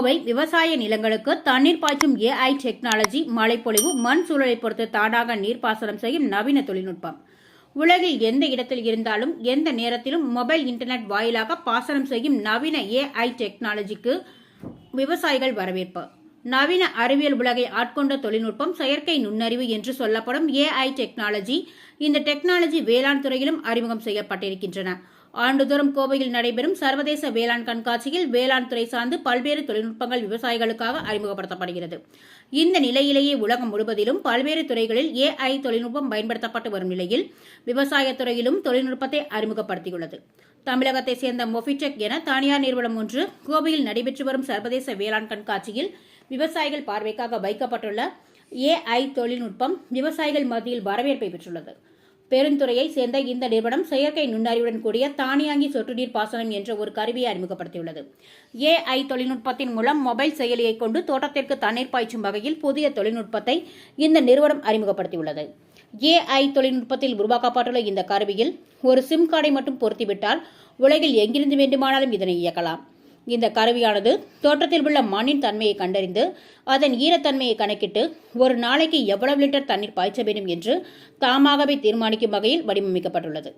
கோவை விவசாய நிலங்களுக்கு தண்ணீர் பாய்ச்சும் ஏஐ டெக்னாலஜி மழைப்பொழிவு மண் சூழலை பொறுத்து தானாக நீர்ப்பாசனம் செய்யும் நவீன தொழில்நுட்பம். உலகில் எந்த இடத்தில் இருந்தாலும் எந்த நேரத்திலும் மொபைல் இன்டர்நெட் வாயிலாக பாசனம் செய்யும் நவீன ஏஐ டெக்னாலஜிக்கு விவசாயிகள் வரவேற்பு. நவீன அறிவியல் உலகை ஆட்கொண்ட தொழில்நுட்பம் செயற்கை நுண்ணறிவு என்று சொல்லப்படும் ஏஐ டெக்னாலஜி இந்த டெக்னாலஜி வேளாண் துறையிலும் அறிமுகம் செய்யப்பட்டிருக்கின்றன. ஆண்டுதோறும் கோவையில் நடைபெறும் சர்வதேச வேளாண் கண்காட்சியில் வேளாண் துறை சார்ந்து பல்வேறு தொழில்நுட்பங்கள் விவசாயிகளுக்காக அறிமுகப்படுத்தப்படுகிறது. இந்த நிலையிலேயே உலகம் முழுவதிலும் பல்வேறு துறைகளில் ஏஐ தொழில்நுட்பம் பயன்படுத்தப்பட்டு வரும் நிலையில் விவசாயத் துறையிலும் தொழில்நுட்பத்தை அறிமுகப்படுத்தியுள்ளது. தமிழகத்தை சேர்ந்த மொஃபிடெக் என தனியார் நிறுவனம் ஒன்று கோவையில் நடைபெற்று வரும் சர்வதேச வேளாண் கண்காட்சியில் விவசாயிகள் பார்வைக்காக வைக்கப்பட்டுள்ள ஏஐ தொழில்நுட்பம் விவசாயிகள் மத்தியில் வரவேற்பை பெற்றுள்ளது. பெருந்துறையை சேர்ந்த இந்த நிறுவனம் செயற்கை நுண்ணறிவுடன் கூடிய தானியாங்கி சொட்டு நீர் பாசனம் என்ற ஒரு கருவியை அறிமுகப்படுத்தியுள்ளது. ஏஐ தொழில்நுட்பத்தின் மூலம் மொபைல் செயலியை கொண்டு தோட்டத்திற்கு தண்ணீர் பாய்ச்சும் வகையில் புதிய தொழில்நுட்பத்தை இந்த நிறுவனம் அறிமுகப்படுத்தியுள்ளது. ஏஐ தொழில்நுட்பத்தில் உருவாக்கப்பட்டுள்ள இந்த கருவியில் ஒரு சிம் கார்டை மட்டும் பொருத்திவிட்டால் உலகில் எங்கிருந்து வேண்டுமானாலும் இதனை இயக்கலாம். இந்த கருவியானது தோட்டத்தில் உள்ள மண்ணின் தன்மையை கண்டறிந்து அதன் ஈரத்தன்மையை கணக்கிட்டு ஒரு நாளைக்கு எவ்வளவு லிட்டர் தண்ணீர் பாய்ச்ச வேண்டும் என்று தாமாகவே தீர்மானிக்கும் வகையில் வடிவமைக்கப்பட்டுள்ளது.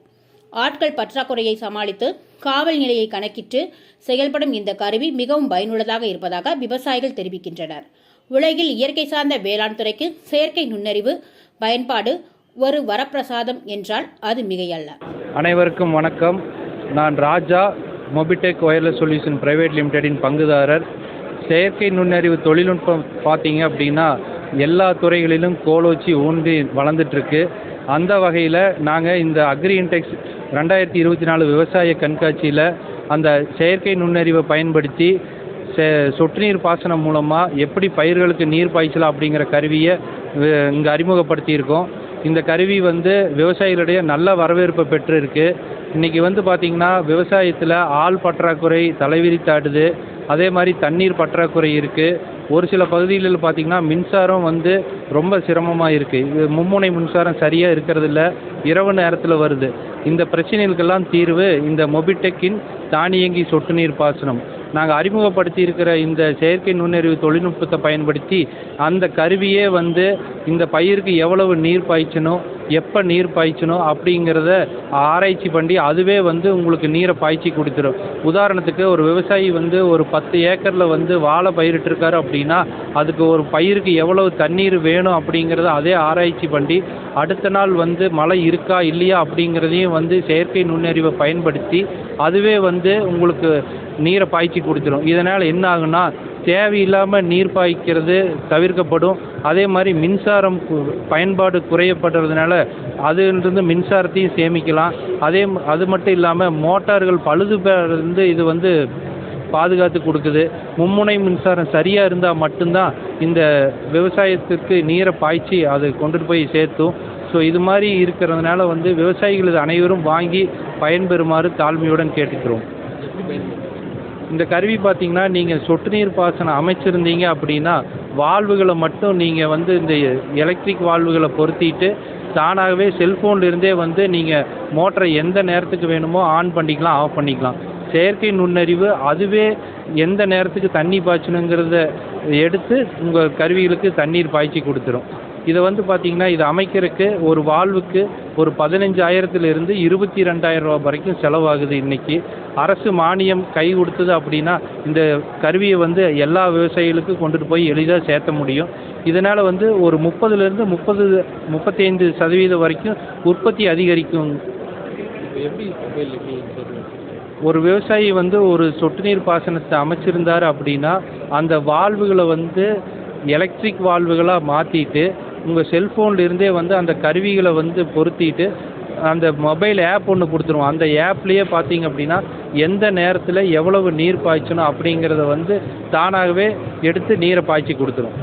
ஆட்கள் பற்றாக்குறையை சமாளித்து காவல் நிலையை கணக்கிட்டு செயல்படும் இந்த கருவி மிகவும் பயனுள்ளதாக இருப்பதாக விவசாயிகள் தெரிவிக்கின்றனர். உலகில் இயற்கை சார்ந்த வேளாண் துறைக்கு செயற்கை நுண்ணறிவு பயன்பாடு ஒரு வரப்பிரசாதம் என்றால் அது மிகையல்ல. அனைவருக்கும் வணக்கம். நான் Raja. Mobitech wireless solution private லிமிடெடின் பங்குதாரர். செயற்கை நுண்ணறிவு தொழில்நுட்பம் பார்த்தீங்க அப்படின்னா எல்லா துறைகளிலும் கோலோச்சி ஊன்றி வளர்ந்துட்டுருக்கு. அந்த வகையில் நாங்கள் இந்த அக்ரி இன்டெக்ஸ் ரெண்டாயிரத்தி இருபத்தி நாலு விவசாய கண்காட்சியில் அந்த செயற்கை நுண்ணறிவை பயன்படுத்தி செ சொட்டு நீர் பாசனம் மூலமாக எப்படி பயிர்களுக்கு நீர் பாய்ச்சலாம் அப்படிங்கிற கருவியை இங்கே அறிமுகப்படுத்தியிருக்கோம். இந்த கருவி வந்து விவசாயிகளிடையே நல்ல வரவேற்பை பெற்றிருக்கு. இன்றைக்கி வந்து பார்த்திங்கன்னா விவசாயத்தில் ஆள் பற்றாக்குறை தலைவிரித்தாடுது அதே மாதிரி தண்ணீர் பற்றாக்குறை இருக்குது ஒரு சில பகுதிகளில் பார்த்திங்கன்னா மின்சாரம் வந்து ரொம்ப சிரமமாக இருக்குது இது மும்முனை மின்சாரம் சரியாக இருக்கிறதில்ல. இரவு நேரத்தில் வருது. இந்த பிரச்சனைகளுக்கெல்லாம் தீர்வு இந்த மொபிடெக்கின் தானியங்கி சொட்டு நீர் பாசனம். நாங்கள் அறிமுகப்படுத்தி இருக்கிற இந்த செயற்கை நுண்ணறிவு தொழில்நுட்பத்தை பயன்படுத்தி அந்த கருவியே வந்து இந்த பயிருக்கு எவ்வளவு நீர் பாய்ச்சணும் எப்போ நீர் பாய்ச்சணும் அப்படிங்கிறத ஆராய்ச்சி பண்ணி அதுவே வந்து உங்களுக்கு நீரை பாய்ச்சி கொடுத்துரும். உதாரணத்துக்கு ஒரு விவசாயி வந்து ஒரு பத்து ஏக்கரில் வந்து வாழை பயிரிட்டிருக்காரு அப்படின்னா அதுக்கு ஒரு பயிருக்கு எவ்வளவு தண்ணீர் வேணும் அப்படிங்கிறத அதே ஆராய்ச்சி பண்ணி அடுத்த நாள் வந்து மழை இருக்கா இல்லையா அப்படிங்கிறதையும் வந்து செயற்கை நுண்ணறிவை பயன்படுத்தி அதுவே வந்து உங்களுக்கு நீரை பாய்ச்சி கொடுத்துரும். இதனால் என்ன ஆகுன்னா தேவையில்லாமல் நீர் பாய்க்கிறது தவிர்க்கப்படும். அதே மாதிரி மின்சாரம் பயன்பாடு குறையப்படுறதுனால அதுலேருந்து மின்சாரத்தையும் சேமிக்கலாம். அதே அது மட்டும் இல்லாமல் மோட்டார்கள் பழுது இது வந்து பாதுகாத்து கொடுக்குது. மும்முனை மின்சாரம் சரியாக இருந்தால் மட்டும்தான் இந்த விவசாயத்திற்கு நீரை பாய்ச்சி அது கொண்டுட்டு போய் சேர்த்தும். ஸோ இது மாதிரி இருக்கிறதுனால வந்து விவசாயிகள் இது அனைவரும் வாங்கி பயன்பெறுமாறு தாழ்மையுடன் கேட்டுக்கிறோம். இந்த கருவி பார்த்திங்கன்னா நீங்கள் சொட்டு நீர் பாசனம் அமைச்சிருந்தீங்க அப்படின்னா வால்வுகளை மட்டும் நீங்கள் வந்து இந்த எலக்ட்ரிக் வால்வுகளை பொருத்திட்டு தானாகவே செல்ஃபோன்லேருந்தே வந்து நீங்கள் மோட்டரை எந்த நேரத்துக்கு வேணுமோ ஆன் பண்ணிக்கலாம் ஆஃப் பண்ணிக்கலாம். செயற்கை நுண்ணறிவு அதுவே எந்த நேரத்துக்கு தண்ணி பாய்ச்சணுங்கிறத எடுத்து உங்கள் கருவிகளுக்கு தண்ணீர் பாய்ச்சி கொடுத்துரும். இதை வந்து பார்த்தீங்கன்னா இது அமைக்கிறதுக்கு ஒரு வால்வுக்கு ஒரு பதினஞ்சாயிரத்துலேருந்து இருபத்தி ரெண்டாயிரம் ரூபா வரைக்கும் செலவாகுது இன்னைக்கு. அரசு மானியம் கை கொடுத்தது அப்படின்னா இந்த கருவியை வந்து எல்லா விவசாயிகளுக்கும் கொண்டுட்டு போய் எளிதாக சேர்த்த முடியும். இதனால் வந்து ஒரு முப்பதுலேருந்து முப்பது முப்பத்தைந்து சதவீதம் வரைக்கும் உற்பத்தி அதிகரிக்கும். ஒரு விவசாயி வந்து ஒரு சொட்டு நீர் பாசனத்தை அமைச்சிருந்தார் அப்படின்னா அந்த வால்வுகளை வந்து எலக்ட்ரிக் வால்வுகளாக மாற்றிட்டு உங்கள் செல்ஃபோன்லேருந்தே வந்து அந்த கருவிகளை வந்து பொருத்திட்டு அந்த மொபைல் ஆப் ஒன்று கொடுத்துருவோம். அந்த ஆப்லேயே பார்த்தீங்க அப்படின்னா எந்த நேரத்தில் எவ்வளவு நீர் பாய்ச்சணும் அப்படிங்கிறத வந்து தானாகவே எடுத்து நீரை பாய்ச்சி கொடுத்துரும்.